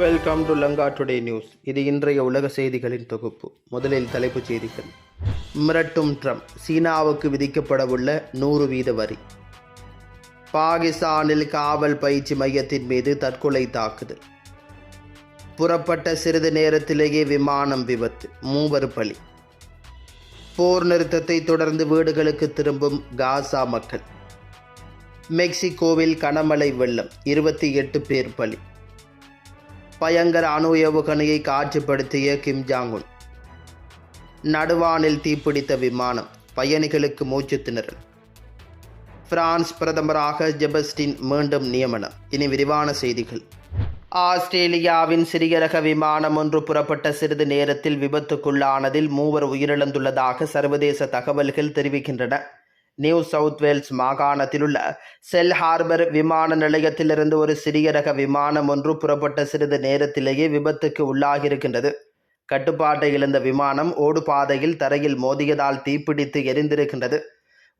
Welcome to Lanka today news இது இன்றைய உலக செய்திகளின் தொகுப்பு. முதலில் தலைப்புச் செய்திகள். மிரட்டும் ட்ரம்ப். சீனாவுக்கு விதிக்கப்படவுள்ள நூறு வீத வரி. பாகிஸ்தானில் காவல் பயிற்சி மையத்தின் மீது தற்கொலை தாக்குதல். புறப்பட்ட சிறிது நேரத்திலேயே விமானம் விபத்து. மூவர் பலி. போர் நிறுத்தத்தை தொடர்ந்து வீடுகளுக்கு திரும்பும் காசா மக்கள். மெக்சிகோவில் கனமழை வெள்ளம். இருபத்தி எட்டு பேர் பலி. பயங்கர அணு ஏவுகணையை காட்சிப்படுத்திய கிம் ஜாங்குன் நடுவானில் தீப்பிடித்த விமானம் பயணிகளுக்கு மூச்சு திணறல். பிரான்ஸ் பிரதமராக ஜெபஸ்டின் மீண்டும் நியமனம். இனி விரிவான செய்திகள். ஆஸ்திரேலியாவின் சிறிய ரக விமானம் ஒன்று புறப்பட்ட சிறிது நேரத்தில் விபத்துக்குள்ளானதில் மூவர் உயிரிழந்துள்ளதாக சர்வதேச தகவல்கள் தெரிவிக்கின்றன. நியூ சவுத் வேல்ஸ் மாகாணத்திலுள்ள செல் ஹார்பர் விமான நிலையத்திலிருந்து ஒரு சிறிய ரக விமானம் ஒன்று புறப்பட்ட சிறிது நேரத்திலேயே விபத்துக்கு உள்ளாகியிருக்கின்றது. கட்டுப்பாட்டை இழந்த விமானம் ஓடுபாதையில் தரையில் மோதியதால் தீப்பிடித்து எரிந்திருக்கின்றது.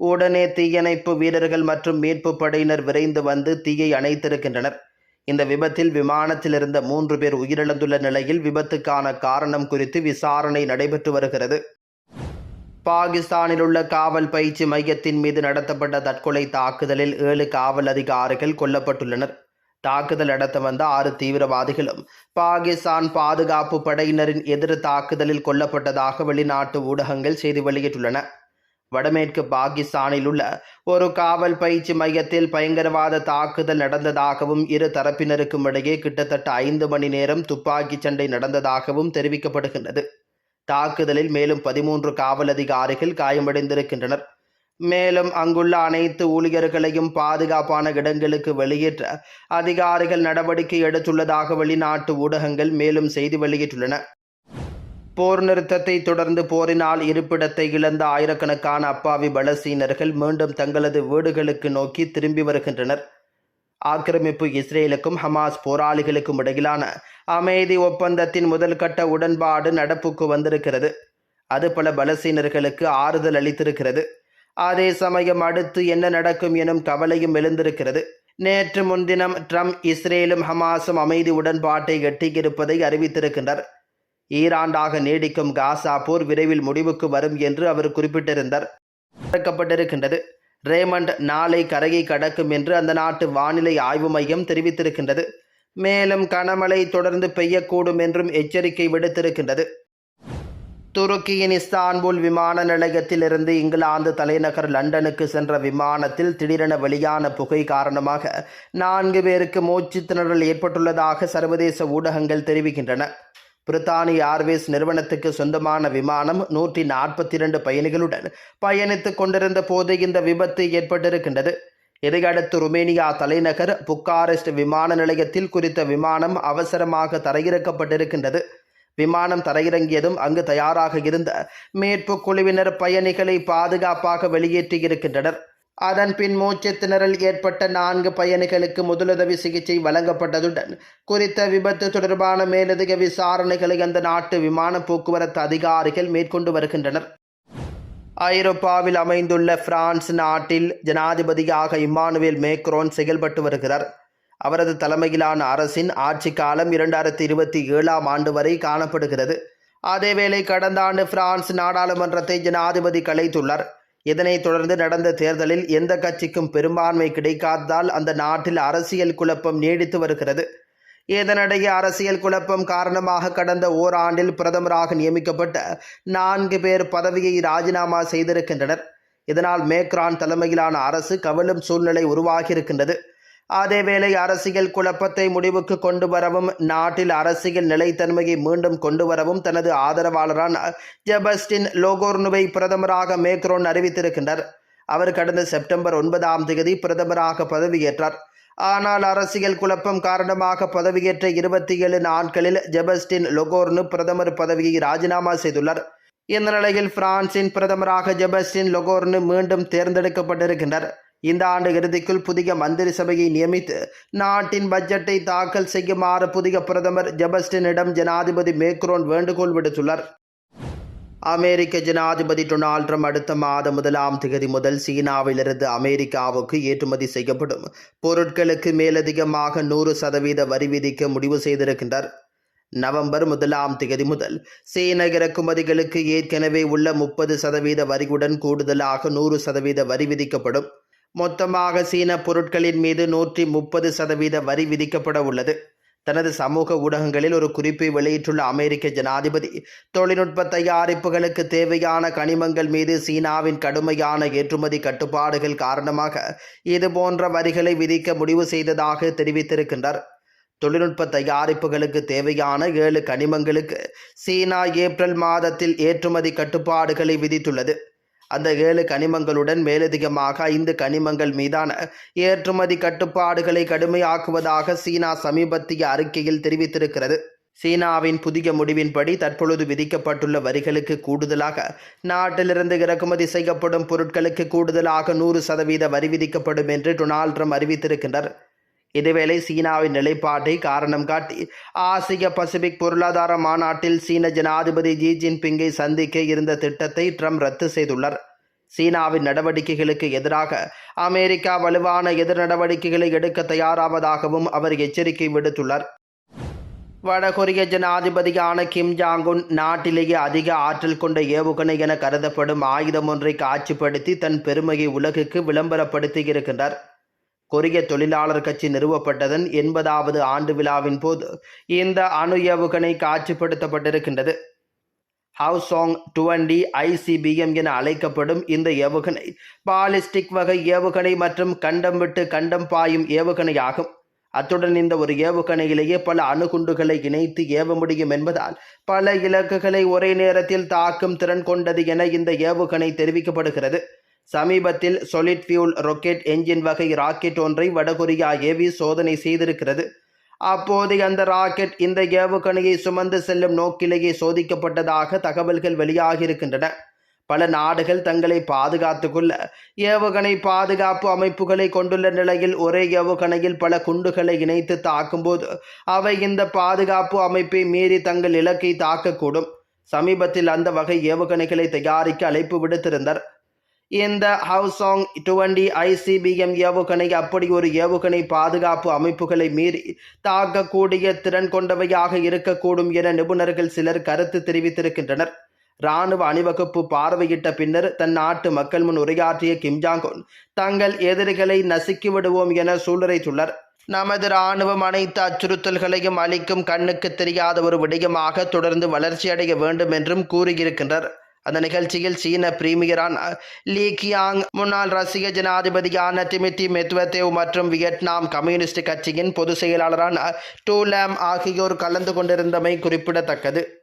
உடனே தீயணைப்பு வீரர்கள் மற்றும் மீட்பு படையினர் விரைந்து வந்து தீயை அணைத்திருக்கின்றனர். இந்த விபத்தில் விமானத்தில் இருந்த மூன்று பேர் உயிரிழந்துள்ள நிலையில் விபத்துக்கான காரணம் குறித்து விசாரணை நடைபெற்று வருகிறது. பாகிஸ்தானில் உள்ள காவல் பயிற்சி மையத்தின் மீது நடத்தப்பட்ட தற்கொலை தாக்குதலில் ஏழு காவல் அதிகாரிகள் கொல்லப்பட்டுள்ளனர். தாக்குதல் நடத்த வந்த ஆறு தீவிரவாதிகளும் பாகிஸ்தான் பாதுகாப்பு படையினரின் எதிர் தாக்குதலில் கொல்லப்பட்டதாக வெளிநாட்டு ஊடகங்கள் செய்தி வெளியிட்டுள்ளன. வடமேற்கு பாகிஸ்தானில் உள்ள ஒரு காவல் பயிற்சி மையத்தில் பயங்கரவாத தாக்குதல் நடந்ததாகவும் இரு தரப்பினருக்கும் இடையே கிட்டத்தட்ட ஐந்து மணி நேரம் துப்பாக்கிச் சண்டை நடந்ததாகவும் தெரிவிக்கப்படுகின்றது. தாக்குதலில் மேலும் பதிமூன்று காவல் அதிகாரிகள் காயமடைந்திருக்கின்றனர். மேலும் அங்குள்ள அனைத்து ஊழியர்களையும் பாதுகாப்பான இடங்களுக்கு வெளியேற்ற அதிகாரிகள் நடவடிக்கை எடுத்துள்ளதாக வெளிநாட்டு ஊடகங்கள் மேலும் செய்தி வெளியிட்டுள்ளன. போர் நிறுத்தத்தை தொடர்ந்து போரினால் இருப்பிடத்தை இழந்த ஆயிரக்கணக்கான அப்பாவி பலசீனர்கள் மீண்டும் தங்களது வீடுகளுக்கு நோக்கி திரும்பி வருகின்றனர். ஆக்கிரமிப்பு இஸ்ரேலுக்கும் ஹமாஸ் போராளிகளுக்கும் இடையிலான அமைதி ஒப்பந்தத்தின் முதல் கட்ட உடன்பாடு நடப்புக்கு வந்திருக்கிறது. அது பல பலசீனர்களுக்கு ஆறுதல் அளித்திருக்கிறது. அதே சமயம் அடுத்து என்ன நடக்கும் எனும் கவலையும் எழுந்திருக்கிறது. நேற்று முன்தினம் ட்ரம்ப் இஸ்ரேலும் ஹமாஸும் அமைதி உடன்பாட்டை எட்டியிருப்பதை அறிவித்திருக்கின்றார் ஈராண்டாக நீடிக்கும் காசா போர் விரைவில் முடிவுக்கு வரும் என்று அவர் குறிப்பிட்டிருந்தார். திறக்கப்பட்டிருக்கின்றது ரேமண்ட் நாளை கரையை கடக்கும் என்று அந்த நாட்டு வானிலை ஆய்வு மையம் தெரிவித்திருக்கின்றது. மேலும் கனமழை தொடர்ந்து பெய்யக்கூடும் என்றும் எச்சரிக்கை விடுத்திருக்கின்றது. துருக்கியின் இஸ்தான்புல் விமான நிலையத்திலிருந்து இங்கிலாந்து தலைநகர் லண்டனுக்கு சென்ற விமானத்தில் திடீரென வெளியான புகை காரணமாக நான்கு பேருக்கு மூச்சு திணறல் ஏற்பட்டுள்ளதாக சர்வதேச ஊடகங்கள் தெரிவிக்கின்றன. பிரித்தானிய ஏர்வேஸ் நிறுவனத்துக்கு சொந்தமான விமானம் நூற்றி நாற்பத்தி இரண்டு பயணிகளுடன் பயணித்துக் கொண்டிருந்த போது இந்த விபத்து ஏற்பட்டிருக்கின்றது. இதையடுத்து ருமேனியா தலைநகர் புக்காரெஸ்ட் விமான நிலையத்தில் குறித்த விமானம் அவசரமாக தரையிறக்கப்பட்டிருக்கின்றது. விமானம் தரையிறங்கியதும் அங்கு தயாராக இருந்த மீட்பு குழுவினர் பயணிகளை பாதுகாப்பாக வெளியேற்றியிருக்கின்றனர். அதன் பின் மூச்சு திணறல் ஏற்பட்ட நான்கு பயணிகளுக்கு முதலுதவி சிகிச்சை வழங்கப்பட்டதுடன் குறித்த விபத்து தொடர்பான மேலதிக விசாரணைகளை அந்த நாட்டு விமான போக்குவரத்து அதிகாரிகள் மேற்கொண்டு வருகின்றனர். ஐரோப்பாவில் அமைந்துள்ள பிரான்ஸ் நாட்டில் ஜனாதிபதியாக இம்மானுவேல் மேக்ரோன் செயல்பட்டு வருகிறார். அவரது தலைமையிலான அரசின் ஆட்சி காலம் இரண்டாயிரத்தி இருபத்தி ஏழாம் ஆண்டு வரை காணப்படுகிறது. அதேவேளை கடந்த ஆண்டு பிரான்ஸ் நாடாளுமன்றத்தை ஜனாதிபதி கலைத்துள்ளார். இதனைத் தொடர்ந்து நடந்த தேர்தலில் எந்த கட்சிக்கும் பெரும்பான்மை கிடைக்காததால் அந்த நாட்டில் அரசியல் குழப்பம் நீடித்து வருகிறது. இதனிடையே அரசியல் குழப்பம் காரணமாக கடந்த ஓராண்டில் பிரதமராக நியமிக்கப்பட்ட நான்கு பேர் பதவியை ராஜினாமா செய்திருக்கின்றனர். இதனால் மேக்ரான் தலைமையிலான அரசு கவலும் சூழ்நிலை உருவாகியிருக்கின்றது. அதேவேளை அரசியல் குழப்பத்தை முடிவுக்கு கொண்டு வரவும் நாட்டில் அரசியல் நிலைத்தன்மையை மீண்டும் கொண்டு வரவும் தனது ஆதரவாளரான ஜெபஸ்டின் லோகோர்னுவை பிரதமராக மேக்ரோன் அறிவித்திருக்கின்றார். அவர் கடந்த செப்டம்பர் ஒன்பதாம் தேதி பிரதமராக பதவியேற்றார். ஆனால் அரசியல் குழப்பம் காரணமாக பதவியேற்ற இருபத்தி ஏழு நாட்களில் ஜெபஸ்டின் லொகோர்னு பிரதமர் பதவியை ராஜினாமா செய்துள்ளார். இந்த நிலையில் பிரான்சின் பிரதமராக ஜெபஸ்டின் லொகோர்னு மீண்டும் தேர்ந்தெடுக்கப்பட்டிருக்கின்றார். இந்த ஆண்டு இறுதிக்குள் புதிய மந்திரி சபையை நியமித்து நாட்டின் பட்ஜெட்டை தாக்கல் செய்யுமாறு புதிய பிரதமர் ஜெபஸ்டினிடம் ஜனாதிபதி மேக்ரோன் வேண்டுகோள் விடுத்துள்ளார். அமெரிக்க ஜனாதிபதி டொனால்ட் ட்ரம்ப் அடுத்த மாதம் முதலாம் திகதி முதல் சீனாவிலிருந்து அமெரிக்காவுக்கு ஏற்றுமதி செய்யப்படும். பொருட்களுக்கு மேலதிகமாக நூறு சதவீத வரி விதிக்க முடிவு செய்திருக்கின்றார். நவம்பர் முதலாம் திகதி முதல் சீன இறக்குமதிகளுக்கு ஏற்கனவே உள்ள முப்பது சதவீத வரியுடன் கூடுதலாக நூறு சதவீத வரி விதிக்கப்படும். மொத்தமாக சீன பொருட்களின் மீது நூற்றி முப்பது சதவீத வரி விதிக்கப்பட உள்ளது. தனது சமூக ஊடகங்களில் ஒரு குறிப்பை வெளியிட்டுள்ள அமெரிக்க ஜனாதிபதி தொழில்நுட்ப தயாரிப்புகளுக்கு தேவையான கனிமங்கள் மீது சீனாவின் கடுமையான ஏற்றுமதி கட்டுப்பாடுகள் காரணமாக இதுபோன்ற வரிகளை விதிக்க முடிவு செய்ததாக தெரிவித்திருக்கின்றார். தொழில்நுட்ப தயாரிப்புகளுக்கு தேவையான ஏழு கனிமங்களுக்கு சீனா ஏப்ரல் மாதத்தில் ஏற்றுமதி கட்டுப்பாடுகளை விதித்துள்ளது. அந்த ஏழு கனிமங்களுடன் மேலதிகமாக ஐந்து கனிமங்கள் மீதான ஏற்றுமதி கட்டுப்பாடுகளை கடுமையாக்குவதாக சீனா சமீபத்திய அறிக்கையில் தெரிவித்திருக்கிறது. சீனாவின் புதிய முடிவின்படி தற்பொழுது விதிக்கப்பட்டுள்ள வரிகளுக்கு கூடுதலாக நாட்டிலிருந்து இறக்குமதி செய்யப்படும் பொருட்களுக்கு கூடுதலாக நூறு சதவீத வரி விதிக்கப்படும் என்று டொனால்ட் ட்ரம்ப் அறிவித்திருக்கின்றார். இதேவேளை சீனாவின் நிலைப்பாட்டை காரணம் காட்டி ஆசிய பசிபிக் பொருளாதார மாநாட்டில் சீன ஜனாதிபதி ஜி ஜின்பிங்கை சந்திக்க இருந்த திட்டத்தை ட்ரம்ப் ரத்து செய்துள்ளார். சீனாவின் நடவடிக்கைகளுக்கு எதிராக அமெரிக்கா வலுவான எதிர் நடவடிக்கைகளை எடுக்க தயாராவதாகவும் அவர் எச்சரிக்கை விடுத்துள்ளார். வடகொரிய ஜனாதிபதியான கிம் ஜாங்குன் நாட்டிலேயே அதிக ஆற்றல் கொண்ட ஏவுகணை என கருதப்படும் ஆயுதம் ஒன்றை காட்சிப்படுத்தி தன் பெருமையை உலகுக்கு விளம்பரப்படுத்தி இருக்கின்றார். கொரிய தொழிலாளர் கட்சி நிறுவப்பட்டதன் எண்பதாவது ஆண்டு விழாவின் போது இந்த அணு ஏவுகணை காட்சிப்படுத்தப்பட்டிருக்கின்றது ஹவுசாங் டுவெண்டி ஐசிபிஎம் என அழைக்கப்படும் இந்த ஏவுகணை பாலிஸ்டிக் வகை ஏவுகணை மற்றும் கண்டம் விட்டு கண்டம் பாயும் ஏவுகணையாகும். அத்துடன் இந்த ஒரு ஏவுகணையிலேயே பல அணுகுண்டுகளை இணைத்து ஏவ முடியும் என்பதால் பல இலக்குகளை ஒரே நேரத்தில் தாக்கும் திறன் கொண்டது என இந்த ஏவுகணை தெரிவிக்கப்படுகிறது. சமீபத்தில் சொலிட் ஃபியூல் ராக்கெட் என்ஜின் வகை ராக்கெட் ஒன்றை வடகொரியா ஏவி சோதனை செய்திருக்கிறது. அப்போது அந்த ராக்கெட் இந்த ஏவுகணையை சுமந்து செல்லும் நோக்கிலேயே சோதிக்கப்பட்டதாக தகவல்கள் வெளியாகியிருக்கின்றன. பல நாடுகள் தங்களை பாதுகாத்துக் கொள்ள ஏவுகணை பாதுகாப்பு அமைப்புகளை கொண்டுள்ள நிலையில் ஒரே ஏவுகணையில் பல குண்டுகளை இணைத்து தாக்கும்போது அவை இந்த பாதுகாப்பு அமைப்பை மீறி தங்கள் இலக்கை தாக்கக்கூடும். சமீபத்தில் அந்த வகை ஏவுகணைகளை தயாரிக்க அழைப்பு விடுத்திருந்தார் இந்த ஹவுசாங் டுவெண்டி ஐசிபிஎம் ஏவுகணை அப்படி ஒரு ஏவுகணை பாதுகாப்பு அமைப்புகளை மீறி தாக்கக்கூடிய திறன் கொண்டவையாக இருக்கக்கூடும் என நிபுணர்கள் சிலர் கருத்து தெரிவித்திருக்கின்றனர் ராணுவ அணிவகுப்பு பார்வையிட்ட பின்னர் தன் நாட்டு மக்கள் முன் உரையாற்றிய கிம்ஜாங்கோன் தங்கள் எதிரிகளை நசுக்கி விடுவோம் என சூளுரைத்துள்ளார் நமது இராணுவம் அனைத்து அச்சுறுத்தல்களையும் அளிக்கும் கண்ணுக்கு தெரியாத ஒரு விடயமாக தொடர்ந்து வளர்ச்சியடைய வேண்டும் என்றும் கூறியிருக்கின்றார் அந்த நிகழ்ச்சியில் சீன பிரீமியரான லீ கியாங் முன்னாள் ரஷ்ய ஜனாதிபதியான டிமித்தி மெத்வதேவ் மற்றும் வியட்நாம் கம்யூனிஸ்ட் கட்சியின் பொதுச் செயலாளரான டூ லேம் ஆகியோர் கலந்து கொண்டிருந்தமை குறிப்பிடத்தக்கது.